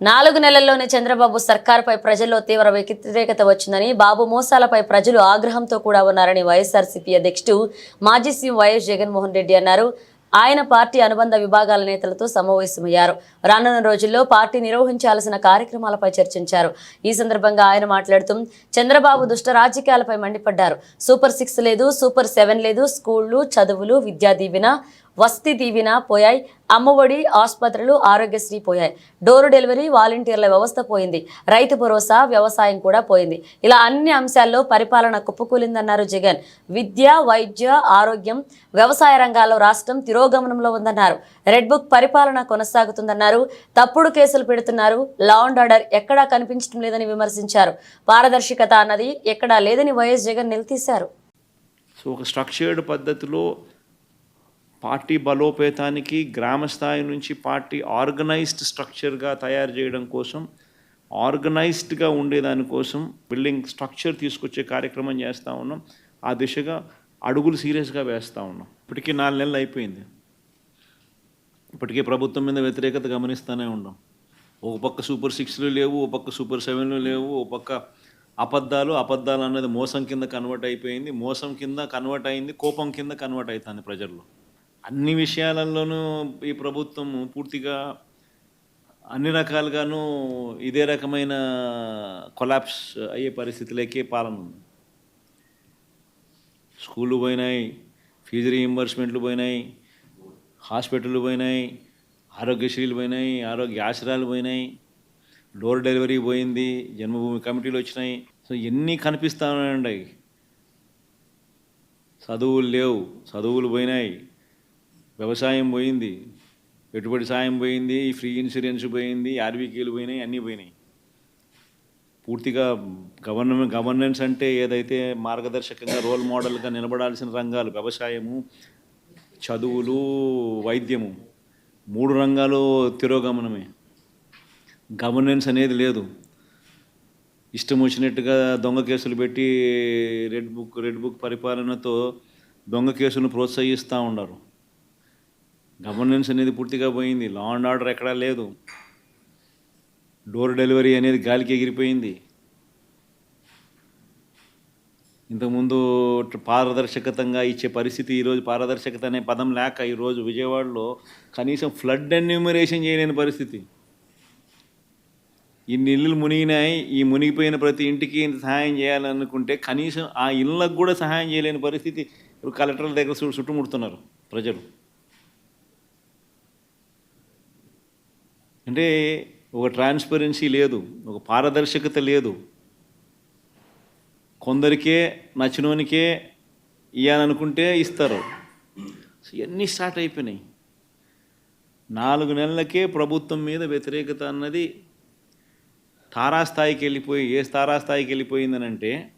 నాలుగు నెలల్లోనే చంద్రబాబు సర్కార్పై ప్రజల్లో తీవ్ర వ్యతిరేకత వచ్చిందని బాబు మోసాలపై ప్రజలు ఆగ్రహంతో కూడా ఉన్నారని వైఎస్ఆర్సీపీ అధ్యక్షుడు మాజీ సీఎం వైఎస్ జగన్మోహన్ రెడ్డి అన్నారు. ఆయన పార్టీ అనుబంధ విభాగాల నేతలతో సమావేశమయ్యారు. రానున్న రోజుల్లో పార్టీ నిర్వహించాల్సిన కార్యక్రమాలపై చర్చించారు. ఈ సందర్భంగా ఆయన మాట్లాడుతూ చంద్రబాబు దుష్ట రాజకీయాలపై మండిపడ్డారు. సూపర్ సిక్స్ లేదు సూపర్ సెవెన్ లేదు స్కూళ్ళు చదువులు విద్యా దీవెన వస్తి దీవెన పోయాయి అమ్మఒడి ఆసుపత్రులు ఆరోగ్యశ్రీ పోయాయి. డోర్ డెలివరీ వాలంటీర్ల వ్యవస్థ పోయింది. రైతు భరోసా వ్యవసాయం కూడా పోయింది. ఇలా అన్ని అంశాల్లో పరిపాలన కుప్పకూలిందన్నారు జగన్. విద్య వైద్య ఆరోగ్యం వ్యవసాయ రంగాల్లో రాష్ట్రం తిరోగమనంలో ఉందన్నారు. రెడ్ బుక్ పరిపాలన కొనసాగుతుందన్నారు. తప్పుడు కేసులు పెడుతున్నారు. లా అండ్ ఆర్డర్ ఎక్కడా కనిపించడం లేదని విమర్శించారు. పారదర్శకత అన్నది ఎక్కడా లేదని వైఎస్ జగన్ నిలదీశారు. సో ఒక స్ట్రక్చర్డ్ పద్ధతిలో పార్టీ బలోపేతానికి గ్రామ స్థాయి నుంచి పార్టీ ఆర్గనైజ్డ్ స్ట్రక్చర్గా తయారు చేయడం కోసం ఆర్గనైజ్డ్గా ఉండేదానికోసం బిల్డింగ్ స్ట్రక్చర్ తీసుకొచ్చే కార్యక్రమం చేస్తూ ఉన్నాం. ఆ దిశగా అడుగులు సీరియస్గా వేస్తూ ఉన్నాం. ఇప్పటికీ నాలుగు నెలలు అయిపోయింది. ఇప్పటికీ ప్రభుత్వం మీద వ్యతిరేకత గమనిస్తూనే ఉన్నాం. ఒక పక్క సూపర్ సిక్స్లు లేవు ఒక పక్క సూపర్ సెవెన్లు లేవు ఒక పక్క అబద్ధాలు అబద్ధాలు అన్నది మోసం కింద కన్వర్ట్ అయిపోయింది. మోసం కింద కన్వర్ట్ అయింది కోపం కింద కన్వర్ట్ అవుతుంది ప్రజల్లో. అన్ని విషయాలలోనూ ఈ ప్రభుత్వం పూర్తిగా అన్ని రకాలుగాను ఇదే రకమైన కొలాప్స్ అయ్యే పరిస్థితులకే పాలన ఉంది. స్కూళ్ళు పోయినాయి ఫీజు రీఎంబర్స్మెంట్లు పోయినాయి హాస్పిటళ్ళు పోయినాయి ఆరోగ్యశ్రీలు పోయినాయి ఆరోగ్య ఆశ్రయాలు పోయినాయి డోర్ డెలివరీ పోయింది జన్మభూమి కమిటీలు వచ్చినాయి. సో ఎన్ని కనిపిస్తూ ఉన్నాయండి చదువులు లేవు చదువులు పోయినాయి వ్యవసాయం పోయింది పెట్టుబడి సాయం పోయింది ఫ్రీ ఇన్సూరెన్స్ పోయింది ఆర్బీకేలు పోయినాయి అన్నీ పోయినాయి. పూర్తిగా గవర్నమెంట్ గవర్నెన్స్ అంటే ఏదైతే మార్గదర్శకంగా రోల్ మోడల్గా నిలబడాల్సిన రంగాలు వ్యవసాయము చదువులు వైద్యము మూడు రంగాలు తిరోగమనమే. గవర్నెన్స్ అనేది లేదు. ఇష్టం వచ్చినట్టుగా దొంగ కేసులు పెట్టి రెడ్ బుక్ రెడ్ బుక్ పరిపాలనతో దొంగ కేసులను ప్రోత్సహిస్తూ ఉన్నారు గవర్నెన్స్ అనేది పూర్తిగా పోయింది. లా అండ్ ఆర్డర్ ఎక్కడా లేదు. డోర్ డెలివరీ అనేది గాలికి ఎగిరిపోయింది. ఇంతకుముందు పారదర్శకతంగా ఇచ్చే పరిస్థితి ఈరోజు పారదర్శకత అనే పదం లేక ఈరోజు విజయవాడలో కనీసం ఫ్లడ్ ఎన్యూమరేషన్ చేయలేని పరిస్థితి. ఇన్ని ఇల్లులు మునిగినాయి. ఈ మునిగిపోయిన ప్రతి ఇంటికి ఇంత సహాయం చేయాలనుకుంటే కనీసం ఆ ఇళ్ళకు కూడా సహాయం చేయలేని పరిస్థితి. ఇప్పుడు కలెక్టర్ల దగ్గర చుట్టుముడుతున్నారు ప్రజలు. అంటే ఒక ట్రాన్స్పరెన్సీ లేదు ఒక పారదర్శకత లేదు. కొందరికే నచ్చినోనికే ఇవ్వాలనుకుంటే ఇస్తారు. ఇవన్నీ స్టార్ట్ అయిపోయినాయి. నాలుగు నెలలకే ప్రభుత్వం మీద వ్యతిరేకత అన్నది తారాస్థాయికి వెళ్ళిపోయి ఏ తారాస్థాయికి వెళ్ళిపోయిందనంటే